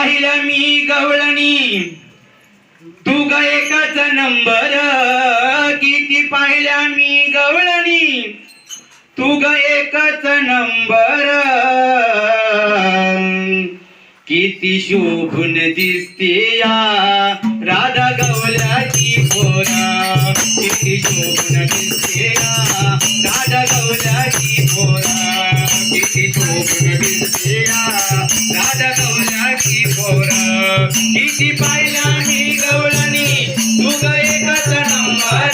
पाहिलं मी गवळणी. तू ग एकच नंबर. किती पाहिल्या मी गवळणी. तू ग एकच नंबर. किती शोभून दिसते या राधा गवल्याची पोरा. किती शोभून दिसते पोरा किती पाहिला मी गवळणी. मुग एकच नंबर.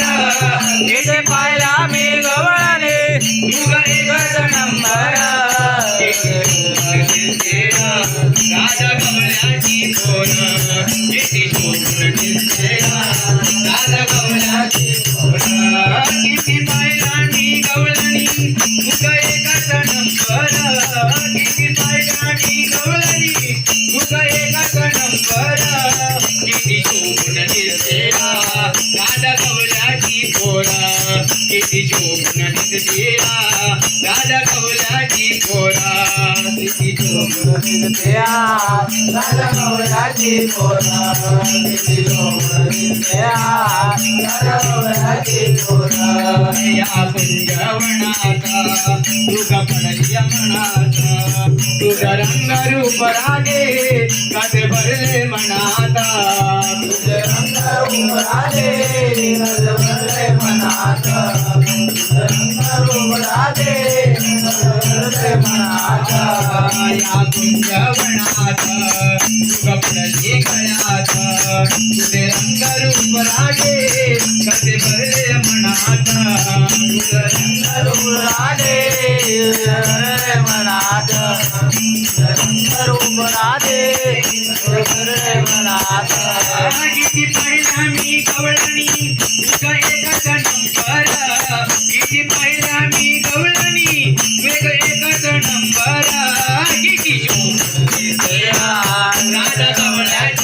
किती पाहिला मी गवळणी. मुग एकच नंबर. कमलाची पोर किती शोभून दिसते राजा कमलाची पोरा किती शोभून दिसते राजा गवळ्याची पोरं, किती शोभून दिसते आज. राजा गवळ्याची पोरं, या पुंजवनाचा तुझा पडल्या मनाचा तुझा रंग रूप रागे कसे भरले मनाता तुझे रंग उमराले, मनात. तुझे मनात. या पुंजवनाचा तुझा पडली तुझे रंग रूप रागे कसे भरले रंग मनात. किती पाहिला मी गवळणी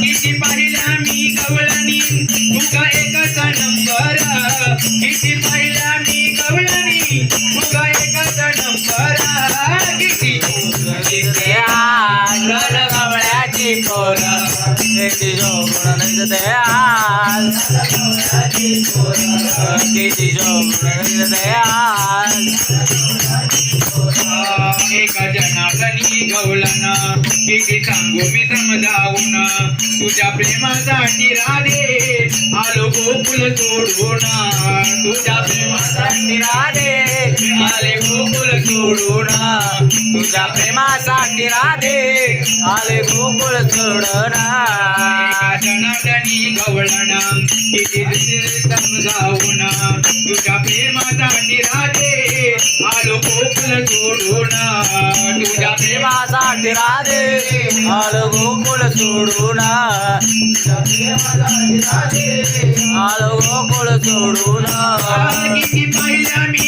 किती पाहिल्या मी गवळणी तुका एकच नंबर किती पाहिल्या मी गवळणी तुका एकच नंबर किती पोरं, किती शोभून दिसते किती शोभून दिसते एका जनार्दनी गवलन किती सांगू मी समजावून तुझ्या प्रेमासाठी राधे आलो गोकुल सोडून तुझ्या प्रेमासाठी राधे आले गोकुल सोडून. तुझ्या प्रेमासाठी राधे आले गोकुल सोडून. जनार्दनी गवळण किती समजावून. तुझ्या प्रेमासाठी राधे आलो गोकुल सोडून. तुझ्या प्रेमा प्रेमासाठी राधे आलो गोकुल सोडून. तुझ्या प्रेमासाठी राधे आलो गोकुल सोडून. किती पाहिल्या मी.